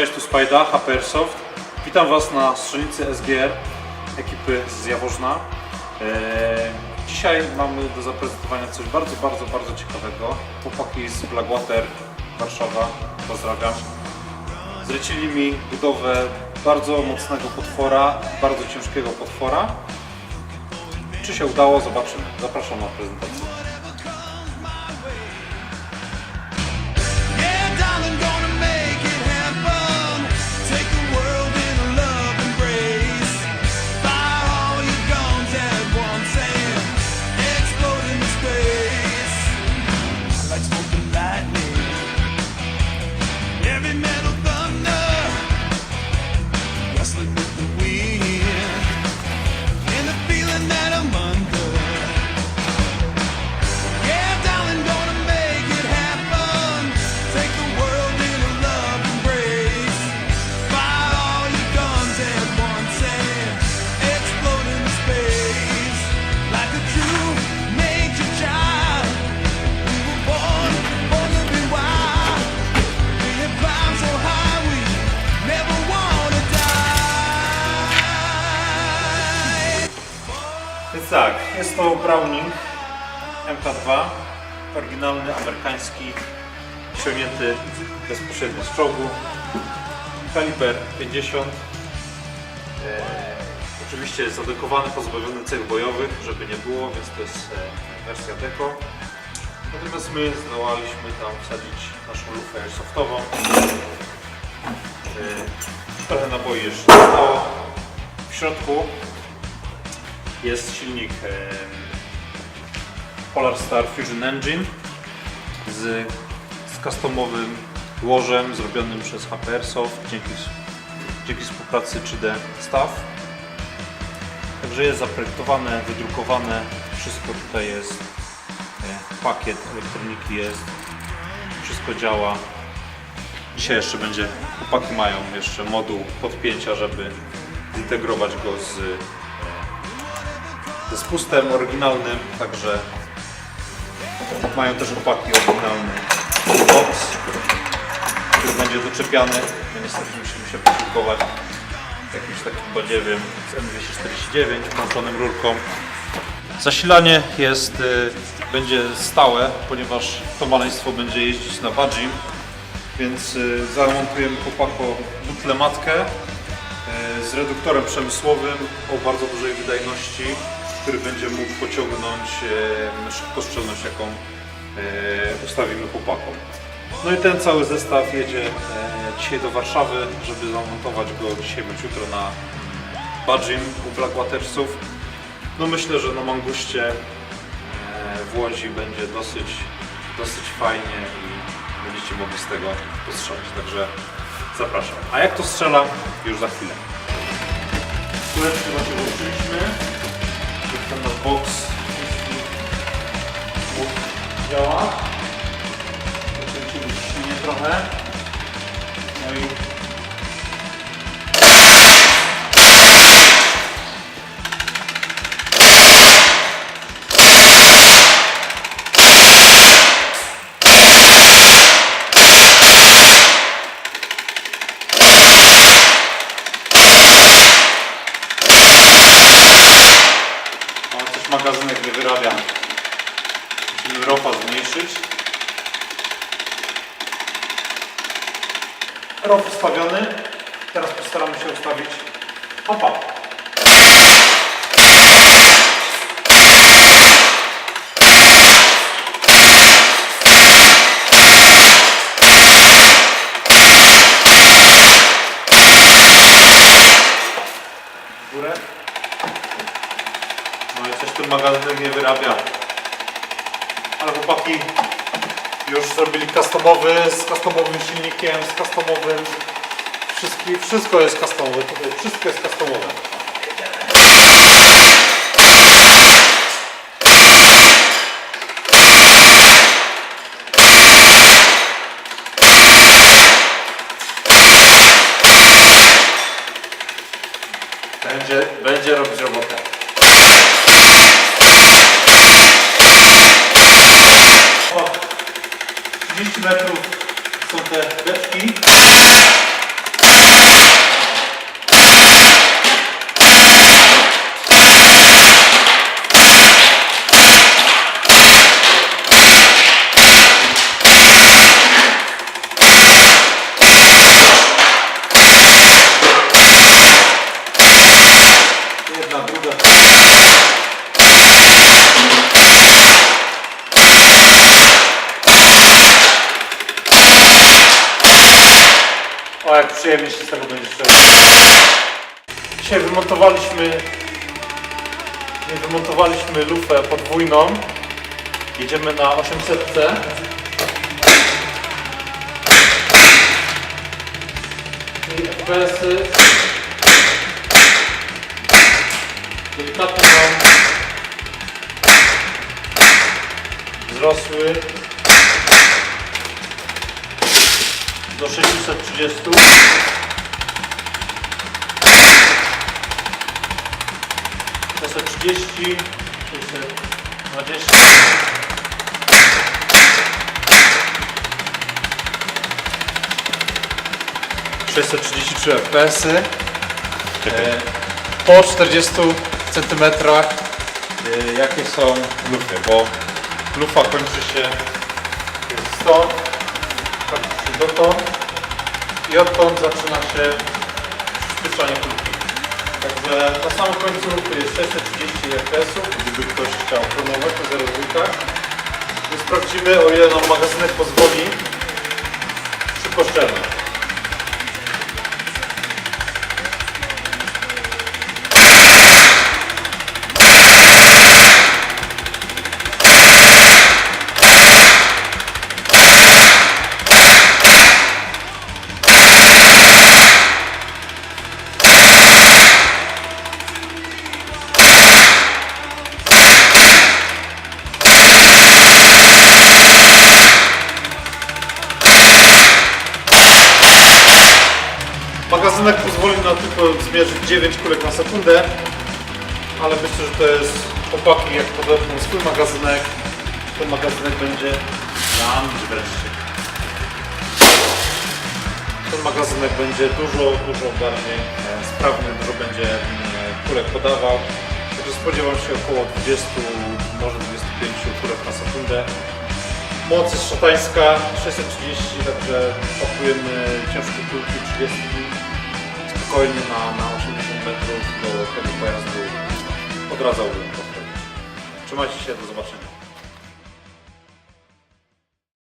Cześć, tu Spajda, HP Airsoft. Witam Was na strzelnicy SGR ekipy z Jaworzna. Eee, Dzisiaj mamy do zaprezentowania coś bardzo, bardzo, bardzo ciekawego. Chłopaki z Blackwater, Warszawa, pozdrawiam. Zlecili mi budowę bardzo mocnego potwora, bardzo ciężkiego potwora. Czy się udało? Zobaczymy. Zapraszam na prezentację. Więc tak, jest to Browning MK2, oryginalny amerykański, ściągnięty bezpośrednio z czołgu, kaliber 50. E, oczywiście zadekowany, pozbawiony cech bojowych, żeby nie było, więc to jest e, wersja deko. Natomiast my zdołaliśmy tam wsadzić naszą lufę airsoftową. E, trochę naboi jeszcze zostało. W środku jest silnik em, Polar Star Fusion Engine z, z customowym łożem zrobionym przez HP Airsoft dzięki, dzięki współpracy 3D Staff. Także jest zaprojektowane, wydrukowane, wszystko tutaj jest, e, pakiet elektroniki jest, wszystko działa. Dzisiaj jeszcze będzie, chłopaki mają jeszcze moduł podpięcia, żeby zintegrować go z ze spustem oryginalnym, także mają też opaki oryginalny box, który będzie doczepiany. My niestety musimy się posiłkować jakimś takim badziewiem z M249 włączonym rurką. Zasilanie jest, y, będzie stałe, ponieważ to maleństwo będzie jeździć na Badzim, więc y, zamontujemy chłopako butlę matkę y, z reduktorem przemysłowym o bardzo dużej wydajności, który będzie mógł pociągnąć szybkostrzelność, jaką e, ustawimy chłopakom. No i ten cały zestaw jedzie e, dzisiaj do Warszawy, żeby zamontować go dzisiaj bądź jutro na Badzim u Blackwatersów. No myślę, że na Manguście e, w Łodzi będzie dosyć, dosyć fajnie i będziecie mogli z tego postrzelać. Także zapraszam. A jak to strzela? Już za chwilę. Ten nasz box działa. Zmniejszyć. Rop ustawiony. Teraz postaramy się ustawić opa. W górę. No i coś ten magazynek nie wyrabia. Ale chłopaki już zrobili customowy, z customowym silnikiem, z customowym. Wszystko jest customowe, tutaj wszystko jest customowe. Metrów są te beczki. Przyjemnie się z tego będzie strzelać. Dzisiaj wymontowaliśmy wymontowaliśmy lufę podwójną. Jedziemy na 800C. I FPS-y delikatnie nam wzrosły do 630. Sześćset trzydzieści, sześćset dwadzieścia. Sześćset trzydzieści trzy FPS-y. E, Po 40 cm jakie są lufy, bo lufa kończy się stąd, dotąd i odtąd zaczyna się przyspieszanie kulki. Także na samym końcu lufy jest 630 fps gdyby ktoś chciał promować to 0,2. Więc sprawdzimy o ile nam magazynek pozwoli szybko szczelność. Nam tylko zmierzyć 9 kulek na sekundę, ale myślę, że to jest chłopaki, jak podepną swój magazynek, ten magazynek będzie nam wreszcie. Ten magazynek będzie dużo, dużo bardziej sprawny, dużo będzie e, kulek podawał. Także spodziewam się około 20, może 25 kulek na sekundę. Moc jest szatańska, 630, także pakujemy ciężkie kulki 30 spokojnie na, na 80 metrów do tego pojazdu to wchodzić. Trzymajcie się, do zobaczenia.